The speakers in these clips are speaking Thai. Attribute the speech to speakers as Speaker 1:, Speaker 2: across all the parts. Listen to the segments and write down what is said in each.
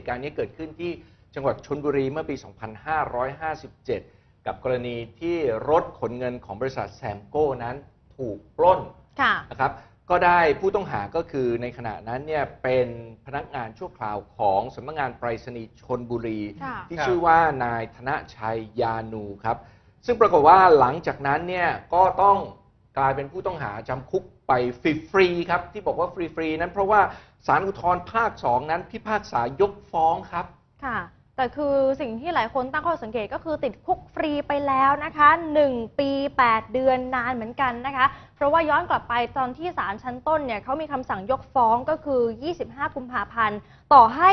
Speaker 1: ตุการณ์นี้เกิดขึ้นที่จังหวัดชนบุรีเมื่อปี 2557 กับกรณีที่รถขนเงินของบริษัทแซมโก้นั้นถูกปล้น
Speaker 2: ค่ะ
Speaker 1: นะครับ ก็ได้ผู้ต้องหาก็คือในขณะนั้นเนี่ยเป็นพนักงานชั่วคราวของสำนักงานไปรษณีย์ชนบุรี
Speaker 2: ค่ะ
Speaker 1: ที่
Speaker 3: ครับ
Speaker 1: ชื่อว่านายธนชัยยานูครับ ซึ่งปรากฏว่าหลังจากนั้นเนี่ยก็ต้อง กลายเป็นผู้ต้องหาจำคุกไปฟรีๆครับ ที่บอกว่าฟรีๆนั้นเพราะว่าสารอุทธรภาค 2 นั้นพิพากษายกฟ้องครับ
Speaker 2: ค่ะ แต่คือสิ่งที่หลายคนตั้งข้อสังเกตก็คือติดคุกฟรีไปแล้วนะคะ 1 ปี 8 เดือนนานเหมือนกันนะคะ เพราะว่าย้อนกลับไปตอนที่ศาลชั้นต้นเนี่ยเขามีคำสั่งยกฟ้องก็คือ 25 กุมภาพันธ์ต่อให้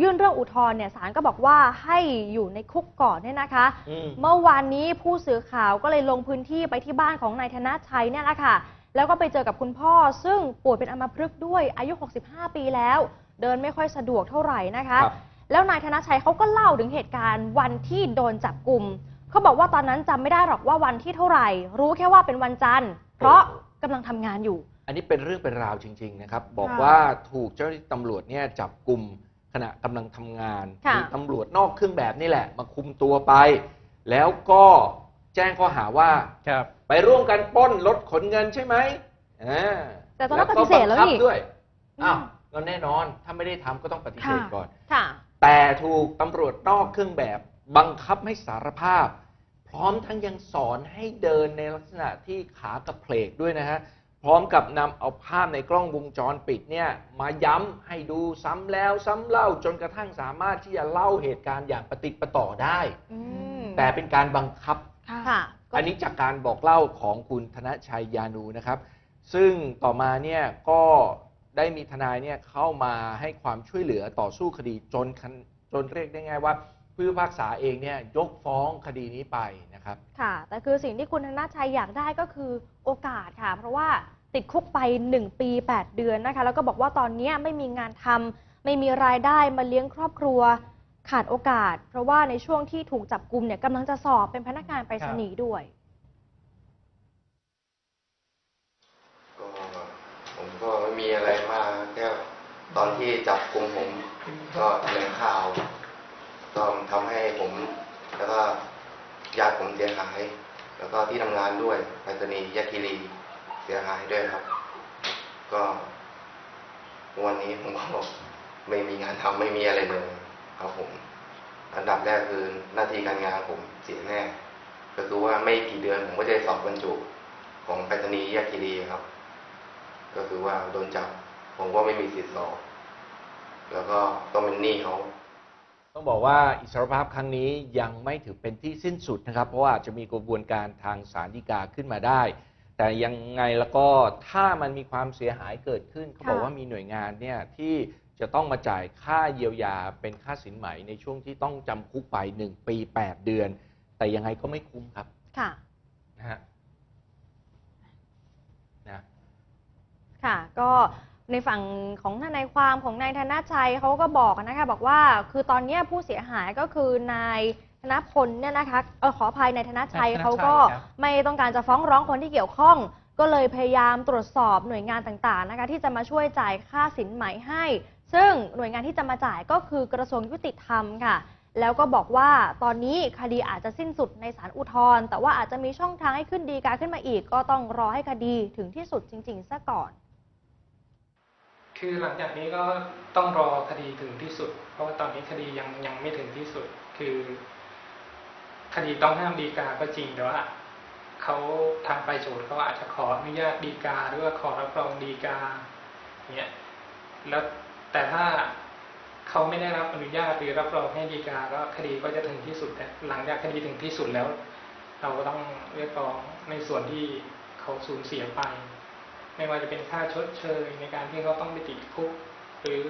Speaker 2: ยื่นเรื่องอุทธรณ์เนี่ยศาลก็บอกว่าให้อยู่ในคุกก่อนเนี่ยนะคะ
Speaker 1: อืม
Speaker 2: เมื่อวานนี้ผู้สื่อข่าวก็เลยลงพื้นที่ไปที่บ้านของนายธนชัยเนี่ยแหละค่ะ แล้วก็ไปเจอกับคุณพ่อ ซึ่งป่วยเป็นอัมพฤกษ์ด้วยอายุ 65 ปีแล้ว เดินไม่ค่อยสะดวกเท่าไหร่นะคะ
Speaker 1: ครับ
Speaker 2: แล้วนายธนชัยเขาก็เล่าถึงเหตุการณ์วันที่โดนจับกลุ่มเขาบอกว่าตอนนั้นจำไม่ได้หรอกว่าวันที่เท่าไหร่ รู้แค่ว่าเป็นวันจันทร์ เพราะกำลังทำงานอยู่
Speaker 1: อันนี้เป็นเรื่องเป็นราวจริง ๆ นะครับ บอก
Speaker 2: ค่ะ
Speaker 1: ว่าถูกเจ้าหน้าที่ตำรวจเนี่ยจับกลุ่ม ขณะกำลังทำงาน
Speaker 2: ค่ะ
Speaker 1: มีตำรวจนอกเครื่องแบบนี่แหละ มาคุมตัวไป แล้วก็แจ้งข้อหาว่า
Speaker 3: ครับ
Speaker 1: ไปร่วมกันปล้นรถขนเงินใช่ไหมอ่า
Speaker 2: แต่ตอนนั้นปฏิเสธแล้ว
Speaker 1: ก็บังคับ
Speaker 2: นี่
Speaker 1: ด้วยอ้าว
Speaker 2: อืม
Speaker 1: ก็แน่นอน ถ้าไม่ได้ทำก็ต้องปฏิเสธ
Speaker 2: ค่ะ
Speaker 1: ก่อน
Speaker 2: ค่ะ
Speaker 1: แต่ถูกตำรวจนอกเครื่องแบบบังคับให้สารภาพ พร้อมทั้งยังสอนให้เดินในลักษณะที่ขากระเพลกด้วยนะฮะ พร้อมกับนำเอาภาพในกล้องวงจรปิดเนี่ยมาย้ำให้ดูซ้ำแล้วซ้ำเล่าจนกระทั่งสามารถที่จะเล่าเหตุการณ์อย่างปฏิดประต่อได้
Speaker 2: อืม
Speaker 1: แต่เป็นการบังคับ
Speaker 2: ค่ะก็
Speaker 1: อันนี้จากการบอกเล่าของคุณธนชัยยานูนะครับ ซึ่งต่อมาเนี่ยก็ได้มีทนายเนี่ยเข้ามาให้ความช่วยเหลือต่อสู้คดีจนคันจนเรียกได้ง่ายว่าผู้พิพากษาเองเนี่ยยกฟ้องคดีนี้ไปนะครับ
Speaker 2: ค่ะ แต่คือสิ่งที่คุณธนชัยอยากได้ก็คือโอกาสค่ะ เพราะว่า ติดคุกไป 1 ปี 8 เดือนนะคะ แล้วก็บอกว่าตอนนี้ไม่มีงานทำไม่มีรายได้มาเลี้ยงครอบครัวขาดโอกาส เพราะว่าในช่วงที่ถูกจับกลุ่มเนี่ยกำลังจะสอบเป็นพนักงานไปรษณีย์ด้วย
Speaker 4: ก็ผมก็ไม่มีอะไรมากแค่ตอนที่จับกลุ่มผมก็แถลงข่าวก็ทำให้ผมแล้วก็ญาติผมเสียหาย แล้วก็ที่ทำงานด้วยไปรษณีย์ยะคีรี เสียหายด้วยครับ ก็ วันนี้ผมก็ไม่มีงานทำไม่มีอะไรเลยครับผม อันดับแรกคือหน้าที่การงานผมเสียแน่ก็คือว่าไม่กี่เดือนผมก็จะสอบบรรจุของไปรษณีย์ยะคีรีครับ ก็คือว่าโดนจับ ผมก็ไม่มีสิทธิ์สอบ แล้วก็ต้องเป็นหนี้เขา
Speaker 1: ต้องบอกว่าอิสรภาพครั้งนี้ยังไม่ถือเป็นที่สิ้นสุดนะครับ เพราะว่าอาจจะมีกระบวนการทางศาลฎีกาขึ้นมาได้ แต่ยังไงแล้วก็ถ้ามันมีความเสียหายเกิดขึ้นเขาบอก
Speaker 2: ค่ะ
Speaker 1: ว่ามีหน่วยงานเนี่ยที่จะต้องมาจ่ายค่าเยียวยาเป็นค่าสินไหมในช่วงที่ต้องจำคุกไป 1 ปี 8 เดือน แต่ยังไงก็ไม่คุ้มครับ
Speaker 2: ค่ะ
Speaker 1: นะฮะนะ
Speaker 2: ค่ะ ก็ในฝั่งของทนายความของนายธนชัยเขาก็บอกนะคะบอกว่า คือตอนเนี้ยผู้เสียหายก็คือนาย ธนพลเนี่ยนะคะเออขออภัยนายธนชัย
Speaker 3: ธนชัย
Speaker 2: เขาก็
Speaker 3: ครับ
Speaker 2: ไม่ต้องการจะฟ้องร้องคนที่เกี่ยวข้อง ก็เลยพยายามตรวจสอบหน่วยงานต่างๆนะคะที่จะมาช่วยจ่ายค่าสินไหมให้ ซึ่งหน่วยงานที่จะมาจ่ายก็คือกระทรวงยุติธรรมค่ะ แล้วก็บอกว่าตอนนี้คดีอาจจะสิ้นสุดในศาลอุทธรณ์แต่ว่าอาจจะมีช่องทางให้ขึ้นดีกาขึ้นมาอีก ก็ต้องรอให้คดีถึงที่สุดจริง ๆซะก่อน
Speaker 5: คือหลังจากนี้ก็ต้องรอคดีถึงที่สุด เพราะว่าตอนนี้คดียังยังไม่ถึงที่สุด คือ คดีต้องห้ามดีกาก็จริงแต่ว่าเขาทางไปโจทย์เขาอาจจะขออนุญาตดีกาหรือว่าขอรับรองดีกาเนี่ยแล้วแต่ถ้าเขาไม่ได้รับอนุญาตหรือรับรองให้ดีกาก็คดีก็จะถึงที่สุดแต่หลังจากคดีถึงที่สุดแล้ว เราก็ต้องเรียกร้องในส่วนที่เขาสูญเสียไป ไม่ว่าจะเป็นค่าชดเชยในการที่เขาต้องไปติดคุกหรือ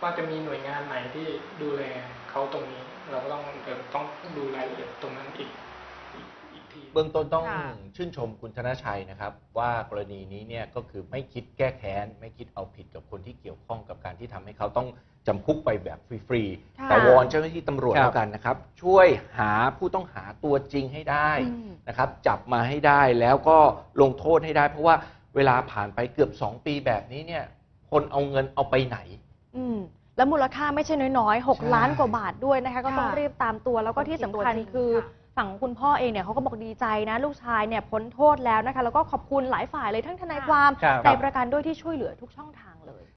Speaker 5: ว่าจะมีหน่วยงานไหนที่ดูแลเขาตรงนี้ เราก็ต้องเดี๋ยวต้องดูรายละเอียดตรงนั้นอีกอีกอีกที
Speaker 1: เบื้องต้นต้อง
Speaker 2: ค่ะ
Speaker 1: ชื่นชมคุณธนชัยนะครับ ว่ากรณีนี้เนี่ยก็คือไม่คิดแก้แค้น ไม่คิดเอาผิดกับคนที่เกี่ยวข้องกับการที่ทำให้เขาต้องจำคุกไปแบบฟรี
Speaker 2: ค่ะ
Speaker 1: ๆแต่วอนเจ้าหน้าที่ตำรวจ
Speaker 3: ครับ
Speaker 1: แล้วกันนะครับ ช่วยหาผู้ต้องหาตัวจริงให้ได้
Speaker 2: อืม
Speaker 1: นะครับ จับมาให้ได้แล้วก็ลงโทษให้ได้ เพราะว่าเวลาผ่านไปเกือบ 2 ปีแบบนี้เนี่ยคนเอาเงินเอาไปไหน
Speaker 2: อืม แล้วมูลค่าไม่ใช่น้อยๆ
Speaker 1: ใช่
Speaker 2: 6ล้านกว่าบาทด้วยนะคะ ก็ต้อง
Speaker 3: ค่ะ
Speaker 2: รีบตามตัว แล้วก็ที่สำคัญ
Speaker 3: ตัวจริง
Speaker 2: คือ
Speaker 3: ค่ะ
Speaker 2: ฝั่งคุณพ่อเองเนี่ยเขาก็บอกดีใจนะลูกชายเนี่ยพ้นโทษแล้วนะคะ แล้วก็ขอบคุณหลายฝ่ายเลยทั้งทนายความ
Speaker 6: ครับ
Speaker 2: ในายประกันด้วยที่ช่วยเหลือทุกช่องทางเลย